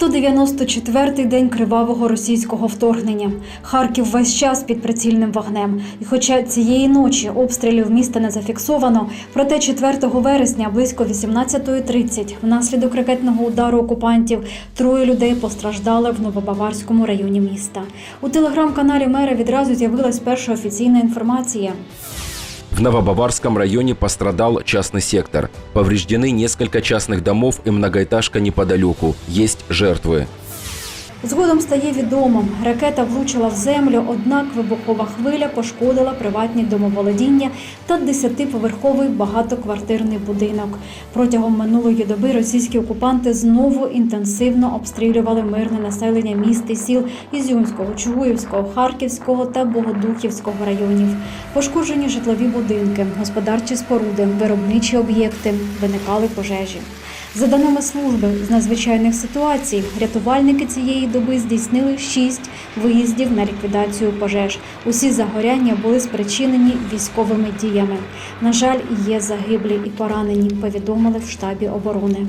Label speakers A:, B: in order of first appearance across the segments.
A: 194-й день кривавого російського вторгнення. Харків весь час під прицільним вогнем. І хоча цієї ночі обстрілів міста не зафіксовано, проте 4 вересня близько 18.30 внаслідок ракетного удару окупантів троє людей постраждали в Новобаварському районі міста. У телеграм-каналі мера відразу з'явилась перша офіційна інформація.
B: В Новобаварском районе пострадал частный сектор. Повреждены несколько частных домов и многоэтажка неподалеку. Есть жертвы.
A: Згодом стає відомим, ракета влучила в землю, однак вибухова хвиля пошкодила приватні домоволодіння та 10-поверховий багатоквартирний будинок. Протягом минулої доби російські окупанти знову інтенсивно обстрілювали мирне населення міст і сіл Ізюмського, Чугуївського, Харківського та Богодухівського районів. Пошкоджені житлові будинки, господарчі споруди, виробничі об'єкти, виникали пожежі. За даними служби з надзвичайних ситуацій, рятувальники цієї доби здійснили шість виїздів на ліквідацію пожеж. Усі загоряння були спричинені військовими діями. На жаль, є загиблі і поранені. Повідомили в штабі оборони.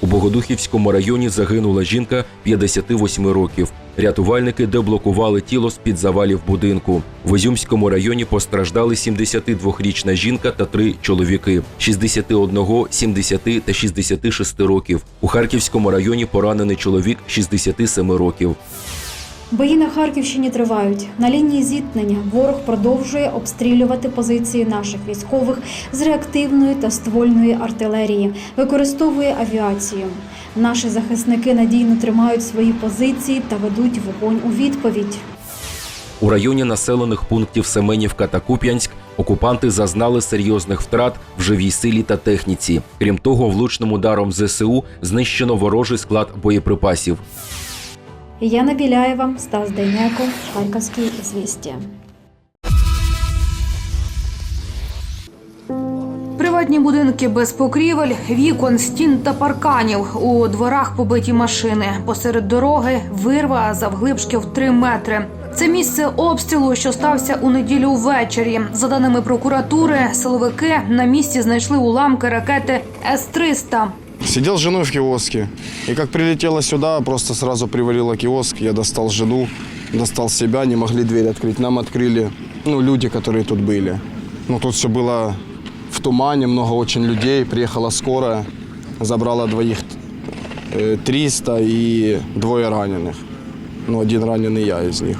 B: У Богодухівському районі загинула жінка 58 років. Рятувальники деблокували тіло з-під завалів будинку. В Ізюмському районі постраждали 72-річна жінка та три чоловіки 61, 70 та 66 років. У Харківському районі поранений чоловік 67 років.
A: Бої на Харківщині тривають. На лінії зіткнення ворог продовжує обстрілювати позиції наших військових з реактивної та ствольної артилерії, використовує авіацію. Наші захисники надійно тримають свої позиції та ведуть вогонь у відповідь.
B: У районі населених пунктів Семенівка та Куп'янськ окупанти зазнали серйозних втрат в живій силі та техніці. Крім того, влучним ударом ЗСУ знищено ворожий склад боєприпасів.
A: Яна Біляєва, Стас Дейнеко, Харківські звістя.
C: Приватні будинки без покрівель, вікон, стін та парканів. У дворах побиті машини. Посеред дороги вирва завглибшки в три метри. Це місце обстрілу, що стався у неділю ввечері. За даними прокуратури, силовики на місці знайшли уламки ракети С-300.
D: Сидел с женой в киоске. И как прилетела сюда, просто сразу привалила киоск. Я достал жену, достал себя, не могли дверь открыть. Нам открыли ну, люди, которые тут были. Ну, тут все было в тумане, много очень людей. Приехала скорая, забрала двоих э, 300 и двое раненых. Ну, один раненый я из них.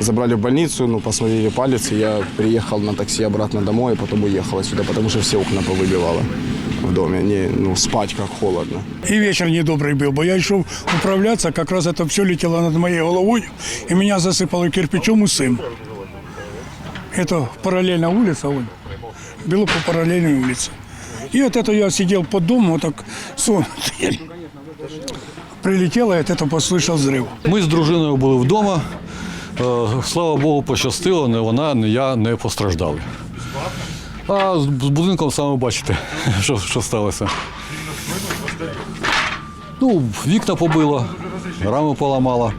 D: Забрали в больницу, ну, посмотрели палец, и я приехал на такси обратно домой, и потом уехал сюда, потому что все окна повыбивало в доме. Не, ну, спать как холодно.
E: И вечер недобрый был, бо я йшов управляться, как раз это все летело над моей головой, и меня засыпало кирпичом усым. Это параллельно улица, вон, было по параллельной улице. И от этого я сидел под домом, вот так сон. Прилетело, и от этого послышал взрыв.
F: Ми з дружиною були вдома. Е, Слава Богу, пощастило, не вона, не я не постраждали. А з будинком саме бачите, що, що сталося. Ну, вікна побило, раму поламало,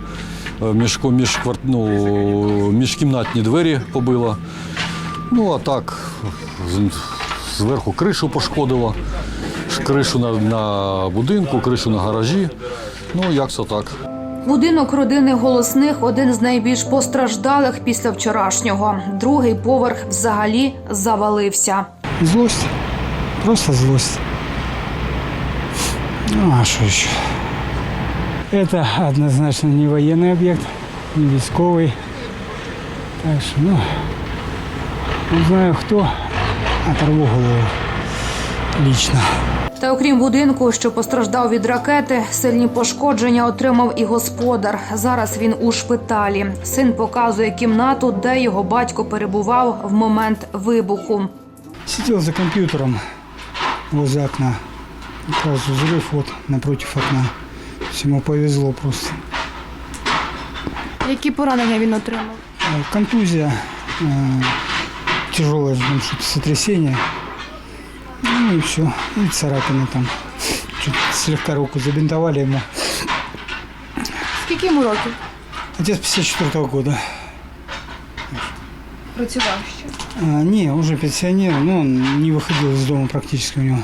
F: е, між, між, ну, міжкімнатні двері побило. Ну, а так, зверху кришу пошкодило, кришу на, на будинку, кришу на гаражі. Ну, як це так.
C: Будинок родини голосних один з найбільш постраждалих після вчорашнього. Другий поверх взагалі завалився.
G: Злость. Просто злость. Ну, а что еще? Это однозначно не военный объект, не військовый. Так что, ну, не знаю кто, оторву голову лично.
C: Та окрім будинку, що постраждав від ракети, сильні пошкодження отримав і господар. Зараз він у шпиталі. Син показує кімнату, де його батько перебував в момент вибуху.
G: Сидел за компьютером возле окна. Сразу взрыв вот напротив окна. То есть Ему повезло просто.
H: Які поранення він отримав?
G: Э, Контузия, э, тяжелое Ну, и все. И царапины там. Чуть слегка руку забинтовали ему.
H: Скільки йому років?
G: Отец 54 года.
H: Працював ще.
G: А, не, уже пенсионер, но он не выходил из дома практически у него.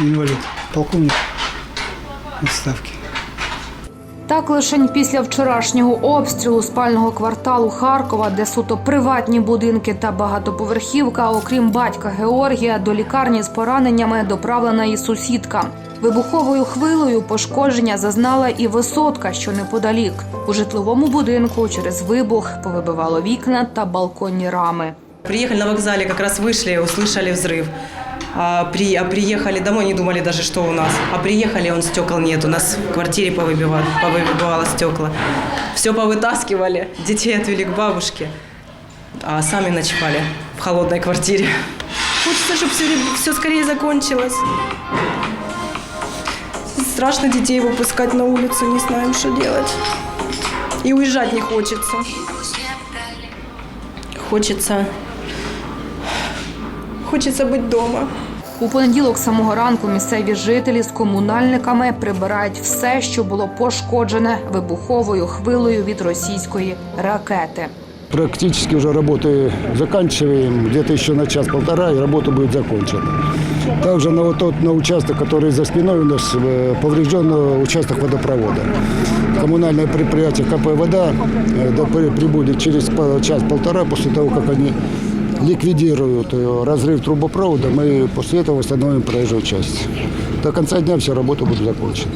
G: Инвалид. Полковник в отставке.
C: Так лишень після вчорашнього обстрілу спального кварталу Харкова, де суто приватні будинки та багатоповерхівка, окрім батька Георгія, до лікарні з пораненнями доправлена і сусідка. Вибуховою хвилею пошкодження зазнала і висотка, що неподалік. У житловому будинку через вибух повибивало вікна та балконні рами.
I: Приехали на вокзале, как раз вышли, услышали взрыв. А, при, а приехали домой, не думали даже, что у нас. А приехали, он стекол нет. У нас в квартире повыбивало, повыбивало стекла. Все повытаскивали, детей отвели к бабушке. А сами ночевали в холодной квартире. Хочется, чтобы все, все скорее закончилось. Страшно детей выпускать на улицу, не знаем, что делать. И уезжать не хочется. Хочется Хочеться бути вдома.
C: У понеділок самого ранку місцеві жителі з комунальниками прибирають все, що було пошкоджене вибуховою хвилею від російської ракети.
J: Практически уже работы заканчиваем, где-то еще на час-полтора, и работа будет закончена. Также на вот тот на участок, который за спиной у нас э, поврежден э, участок водопровода. Коммунальное предприятие КП «Вода» э, да, при- прибудет через по- час-полтора после того, как они ликвидируют э, разрыв трубопровода, мы после этого восстановим проезжую часть. До конца дня вся работа будет закончена.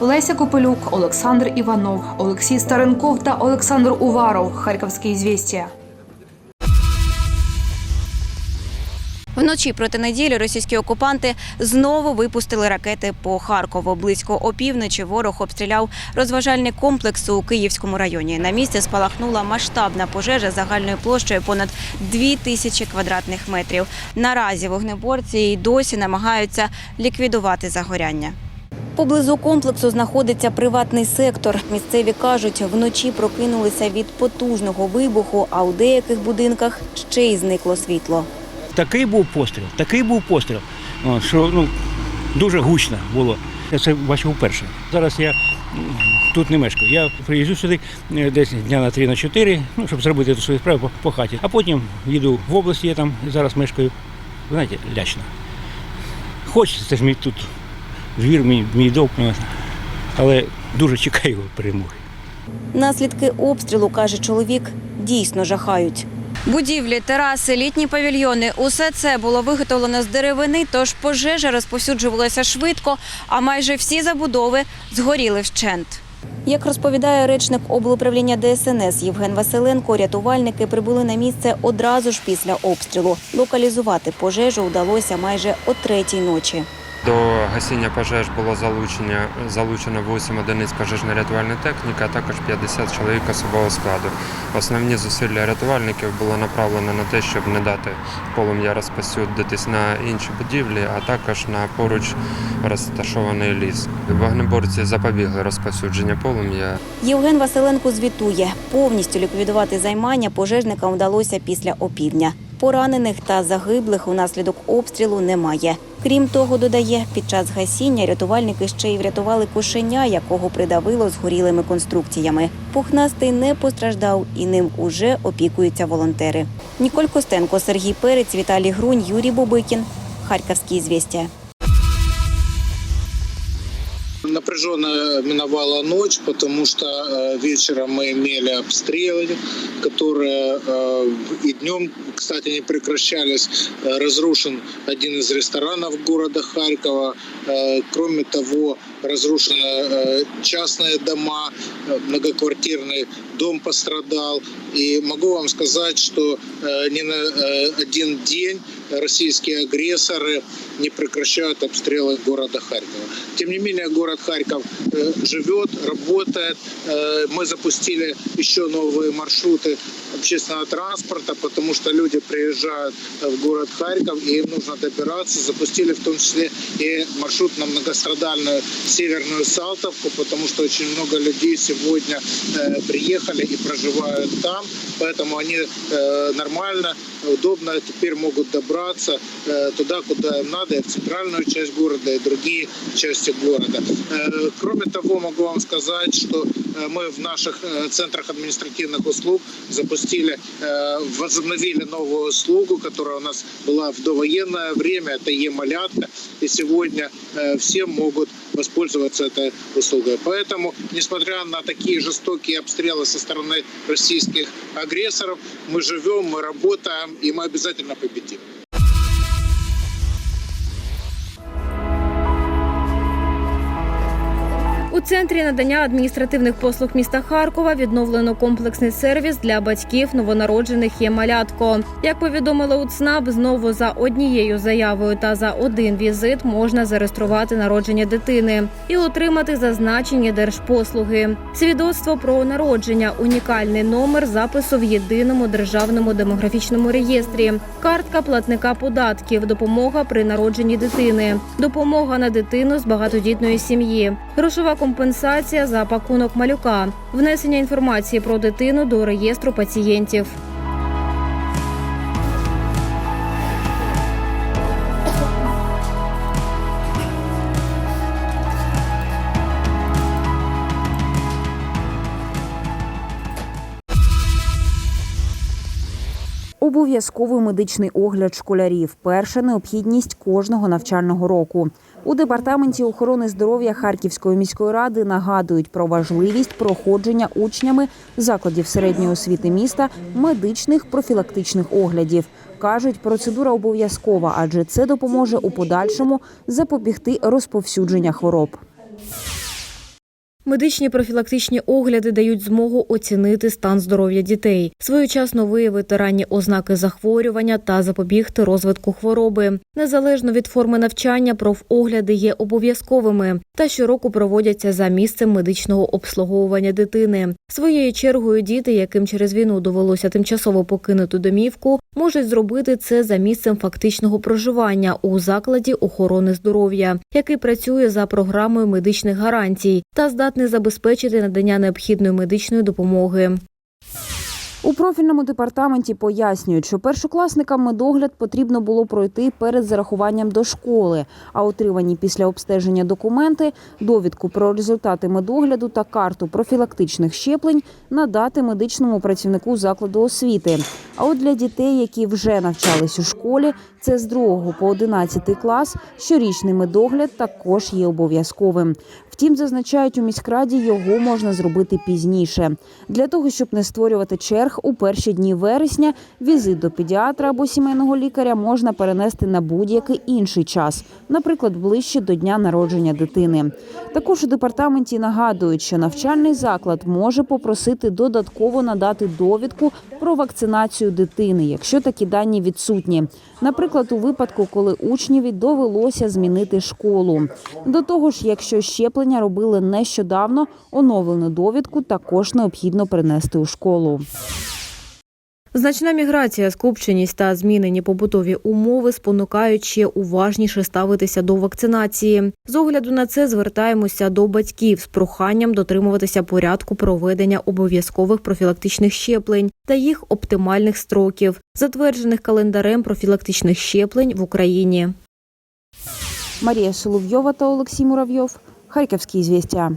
C: Леся Копелюк, Олександр Іванов, Олексій Старенков та Олександр Уваров. Харківське звістя.
K: Вночі проти неділі російські окупанти знову випустили ракети по Харкову. Близько опівночі ворог обстріляв розважальний комплекс у Київському районі. На місці спалахнула масштабна пожежа загальною площею понад дві тисячі квадратних метрів. Наразі вогнеборці й досі намагаються ліквідувати загоряння. Поблизу комплексу знаходиться приватний сектор. Місцеві кажуть, вночі прокинулися від потужного вибуху, а у деяких будинках ще й зникло світло.
L: Такий був постріл, такий був постріл, що ну, дуже гучно було. Я це бачив вперше. Зараз я тут не мешкаю. Я приїжджу сюди е, десь дня на 3 на 4, ну, щоб зробити свою справу по, по хаті. А потім їду в область, я там зараз мешкаю. Ви знаєте, лячно. Хочеться, це ж мій тут двір, мій, мій дом, ну, але дуже чекаю перемоги.
K: Наслідки обстрілу, каже чоловік, дійсно жахають. Будівлі, тераси, літні павільйони усе це було виготовлено з деревини, тож пожежа розповсюджувалася швидко, а майже всі забудови згоріли вщент. Як розповідає речник облуправління ДСНС Євген Василенко, рятувальники прибули на місце одразу ж після обстрілу. Локалізувати пожежу вдалося майже о третій ночі.
M: До гасіння пожеж було залучення, залучено 8 одиниць пожежно-рятувальної техніки, а також 50 чоловік особового складу. Основні зусилля рятувальників було направлено на те, щоб не дати полум'я розпосюдитись на інші будівлі, а також на поруч розташований ліс. Вогнеборці запобігли розповсюдження полум'я.
K: Євген Василенко звітує, повністю ліквідувати займання пожежникам вдалося після опівдня. Поранених та загиблих унаслідок обстрілу немає. Крім того, додає, під час гасіння рятувальники ще й врятували кошеня, якого придавило згорілими конструкціями. Пухнастий не постраждав і ним уже опікуються волонтери. Ніколь Костенко, Сергій Перець, Віталій Грунь, Юрій Бобикін. Харківські звістя.
N: Напряженно миновала ночь, потому что э, вечером мы имели обстрелы, которые э, и днем, кстати, не прекращались. Э, разрушен один из ресторанов города Харькова. Кроме того, разрушены частные дома, многоквартирный дом пострадал. И могу вам сказать, что ни на один день российские агрессоры не прекращают обстрелы города Харькова. Тем не менее, город Харьков э, живет, работает. Э, мы запустили еще новые маршруты общественного транспорта, потому что люди приезжают э, в город Харьков, и им нужно добираться. Запустили в том числе и маршрут на многострадальную Северную Салтовку, потому что очень много людей сегодня приехали и проживают там, поэтому они нормально, удобно теперь могут добраться э, туда, куда им надо, и в центральную часть города, и другие части города. Э, кроме того, могу вам сказать, что э, мы в наших э, центрах административных услуг запустили, э, возобновили новую услугу, которая у нас была в довоенное время, это е-малятка, и сегодня э, все могут воспользоваться этой услугой. Поэтому, несмотря на такие жестокие обстрелы со стороны российских агрессоров, мы живем, мы работаем, и мы обязательно победим.
O: Центрі надання адміністративних послуг міста Харкова відновлено комплексний сервіс для батьків новонароджених є малятко. Як повідомили у ЦНАП, знову за однією заявою та за один візит можна зареєструвати народження дитини і отримати зазначені держпослуги. Свідоцтво про народження, унікальний номер запису в єдиному державному демографічному реєстрі, картка платника податків, допомога при народженні дитини, допомога на дитину з багатодітної сім'ї, грошова компенсація за пакунок малюка, внесення інформації про дитину до реєстру пацієнтів.
P: Обов'язковий медичний огляд школярів перша необхідність кожного навчального року. У департаменті охорони здоров'я Харківської міської ради нагадують про важливість проходження учнями закладів середньої освіти міста медичних профілактичних оглядів. Кажуть, процедура обов'язкова, адже це допоможе у подальшому запобігти розповсюдження хвороб.
O: Медичні профілактичні огляди дають змогу оцінити стан здоров'я дітей, своєчасно виявити ранні ознаки захворювання та запобігти розвитку хвороби. Незалежно від форми навчання, профогляди є обов'язковими та щороку проводяться за місцем медичного обслуговування дитини. Своєю чергою діти, яким через війну довелося тимчасово покинути домівку, можуть зробити це за місцем фактичного проживання у закладі охорони здоров'я, який працює за програмою медичних гарантій та здатний забезпечити надання необхідної медичної допомоги.
P: У профільному департаменті пояснюють, що першокласникам медогляд потрібно було пройти перед зарахуванням до школи, а отримані після обстеження документи, довідку про результати медогляду та карту профілактичних щеплень надати медичному працівнику закладу освіти. А от для дітей, які вже навчались у школі, це з 2 по 11 клас, щорічний медогляд також є обов'язковим. Втім, зазначають у міськраді, його можна зробити пізніше. Для того, щоб не створювати черг у перші дні вересня, візит до педіатра або сімейного лікаря можна перенести на будь-який інший час, наприклад, ближче до дня народження дитини. Також у департаменті нагадують, що навчальний заклад може попросити додатково надати довідку про вакцинацію дитини, якщо такі дані відсутні. Наприклад, у випадку, коли учневі довелося змінити школу. До того ж, якщо щеплення робили нещодавно, оновлену довідку також необхідно принести у школу.
O: Значна міграція, скупченість та змінені побутові умови спонукають ще уважніше ставитися до вакцинації. З огляду на це звертаємося до батьків з проханням дотримуватися порядку проведення обов'язкових профілактичних щеплень та їх оптимальних строків, затверджених календарем профілактичних щеплень в Україні.
P: Марія Соловйова та Олексій Муравйов. Харківські звістя.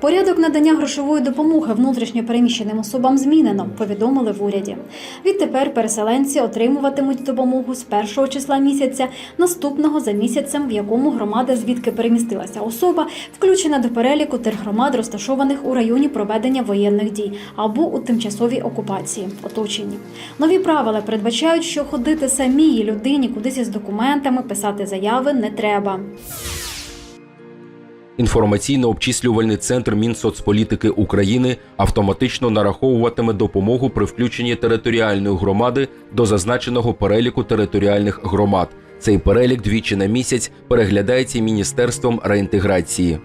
A: Порядок надання грошової допомоги внутрішньо переміщеним особам змінено, повідомили в уряді. Відтепер переселенці отримуватимуть допомогу з першого числа місяця, наступного за місяцем, в якому громада, звідки перемістилася особа, включена до переліку тергромад, розташованих у районі проведення воєнних дій або у тимчасовій окупації, оточенні. Нові правила передбачають, що ходити самій людині кудись із документами, писати заяви не треба.
B: Інформаційно-обчислювальний центр Мінсоцполітики України автоматично нараховуватиме допомогу при включенні територіальної громади до зазначеного переліку територіальних громад. Цей перелік двічі на місяць переглядається Міністерством реінтеграції.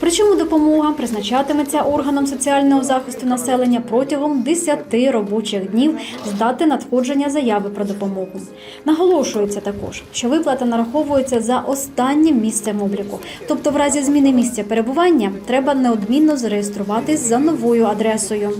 A: Причому допомога призначатиметься органам соціального захисту населення протягом 10 робочих днів з дати надходження заяви про допомогу. Наголошується також, що виплата нараховується за останнім місцем обліку. Тобто, в разі зміни місця перебування треба неодмінно зареєструватись за новою адресою.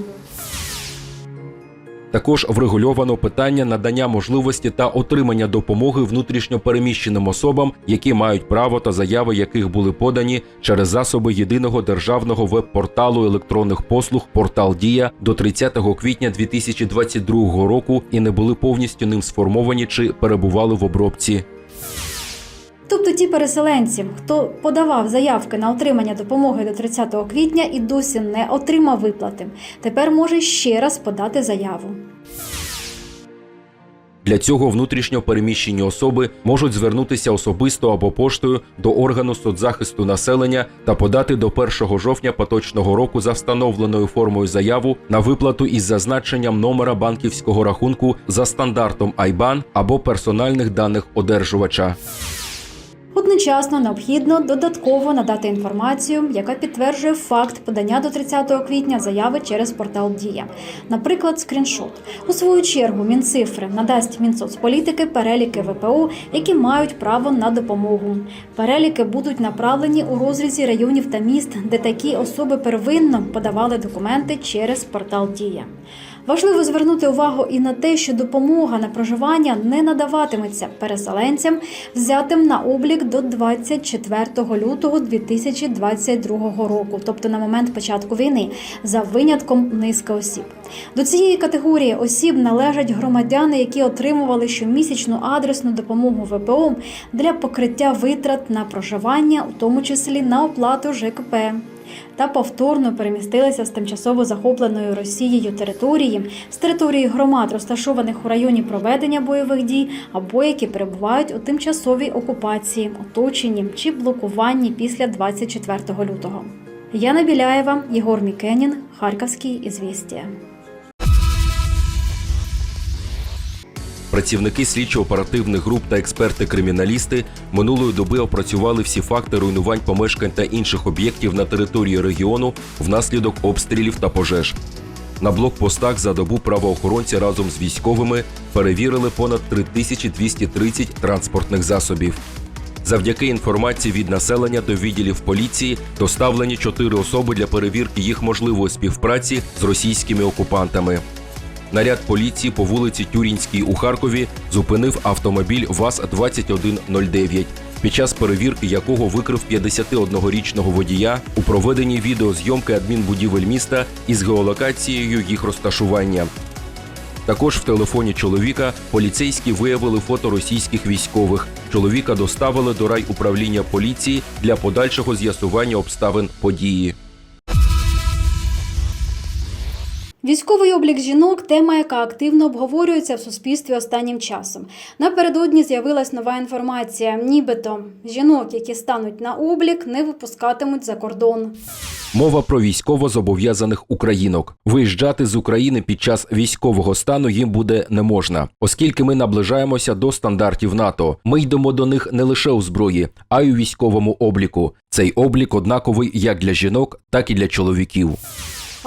B: Також врегульовано питання надання можливості та отримання допомоги внутрішньо переміщеним особам, які мають право та заяви яких були подані через засоби єдиного державного веб-порталу електронних послуг Портал Дія до 30 квітня 2022 року і не були повністю ним сформовані чи перебували в обробці.
A: Тобто ті переселенці, хто подавав заявки на отримання допомоги до 30 квітня і досі не отримав виплати, тепер може ще раз подати заяву.
B: Для цього внутрішньо переміщені особи можуть звернутися особисто або поштою до органу соцзахисту населення та подати до 1 жовтня поточного року за встановленою формою заяву на виплату із зазначенням номера банківського рахунку за стандартом IBAN або персональних даних одержувача.
A: Одночасно необхідно додатково надати інформацію, яка підтверджує факт подання до 30 квітня заяви через портал Дія, наприклад, скріншот. У свою чергу Мінцифри надасть Мінсоцполітики переліки ВПО, які мають право на допомогу. Переліки будуть направлені у розрізі районів та міст, де такі особи первинно подавали документи через портал Дія. Важливо звернути увагу і на те, що допомога на проживання не надаватиметься переселенцям, взятим на облік до 24 лютого 2022 року, тобто на момент початку війни, за винятком низки осіб. До цієї категорії осіб належать громадяни, які отримували щомісячну адресну допомогу ВПО для покриття витрат на проживання, у тому числі на оплату ЖКП та повторно перемістилися з тимчасово захопленої Росією території, з території громад, розташованих у районі проведення бойових дій, або які перебувають у тимчасовій окупації, оточенні чи блокуванні після 24 лютого. Яна Біляєва, Єгор Мікенін, Харківський ізвістія.
B: Працівники слідчо-оперативних груп та експерти-криміналісти минулої доби опрацювали всі факти руйнувань помешкань та інших об'єктів на території регіону внаслідок обстрілів та пожеж. На блокпостах за добу правоохоронці разом з військовими перевірили понад 3230 транспортних засобів. Завдяки інформації від населення до відділів поліції доставлені чотири особи для перевірки їх можливої співпраці з російськими окупантами. Наряд поліції по вулиці Тюрінській у Харкові зупинив автомобіль ВАЗ-2109, під час перевірки якого викрив 51-річного водія у проведенні відеозйомки адмінбудівель міста із геолокацією їх розташування. Також в телефоні чоловіка поліцейські виявили фото російських військових. Чоловіка доставили до райуправління поліції для подальшого з'ясування обставин події.
A: Військовий облік жінок тема, яка активно обговорюється в суспільстві останнім часом. Напередодні з'явилась нова інформація, нібито жінок, які стануть на облік, не випускатимуть за кордон.
B: Мова про військово зобов'язаних українок. Виїжджати з України під час військового стану їм буде не можна, оскільки ми наближаємося до стандартів НАТО. Ми йдемо до них не лише у зброї, а й у військовому обліку. Цей облік однаковий як для жінок, так і для чоловіків.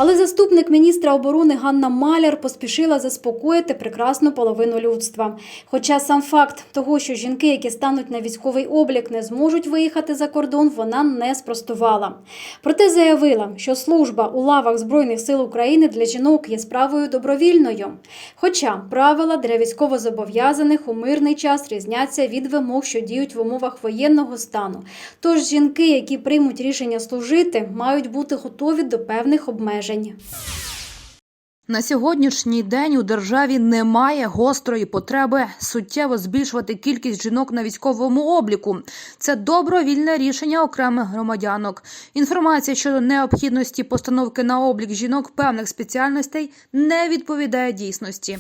A: Але заступник міністра оборони Ганна Маляр поспішила заспокоїти прекрасну половину людства. Хоча сам факт того, що жінки, які стануть на військовий облік, не зможуть виїхати за кордон, вона не спростувала. Проте заявила, що служба у лавах Збройних сил України для жінок є справою добровільною. Хоча правила для військовозобов'язаних у мирний час різняться від вимог, що діють в умовах воєнного стану. Тож жінки, які приймуть рішення служити, мають бути готові до певних обмежень.
C: На сьогоднішній день у державі немає гострої потреби суттєво збільшувати кількість жінок на військовому обліку. Це добровільне рішення окремих громадянок. Інформація щодо необхідності постановки на облік жінок певних спеціальностей не відповідає дійсності.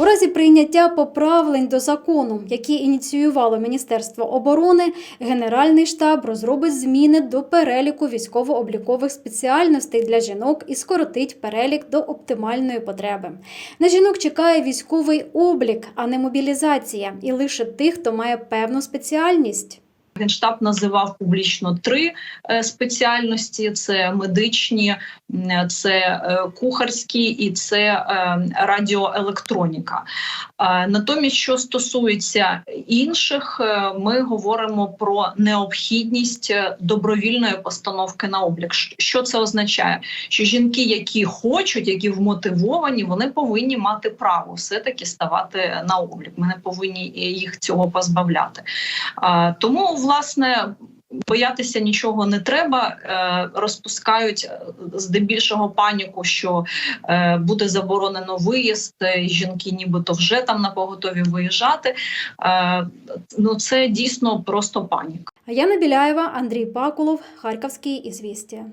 A: У разі прийняття поправлень до закону, які ініціювало Міністерство оборони, Генеральний штаб розробить зміни до переліку військово-облікових спеціальностей для жінок і скоротить перелік до оптимальної потреби. На жінок чекає військовий облік, а не мобілізація, і лише тих, хто має певну спеціальність.
M: Генштаб називав публічно три е, спеціальності: це медичні, це е, кухарські і це е, радіоелектроніка. Натомість, що стосується інших, ми говоримо про необхідність добровільної постановки на облік. Що це означає? Що жінки, які хочуть, які вмотивовані, вони повинні мати право все таки ставати на облік. Ми не повинні їх цього позбавляти. Тому, власне, Боятися нічого не треба, е, розпускають е, здебільшого паніку, що е, буде заборонено виїзд. Жінки, нібито вже там на поготові виїжджати. Ну це дійсно просто паніка.
A: Яна Біляєва, Андрій Пакулов, Харківські ізвістія.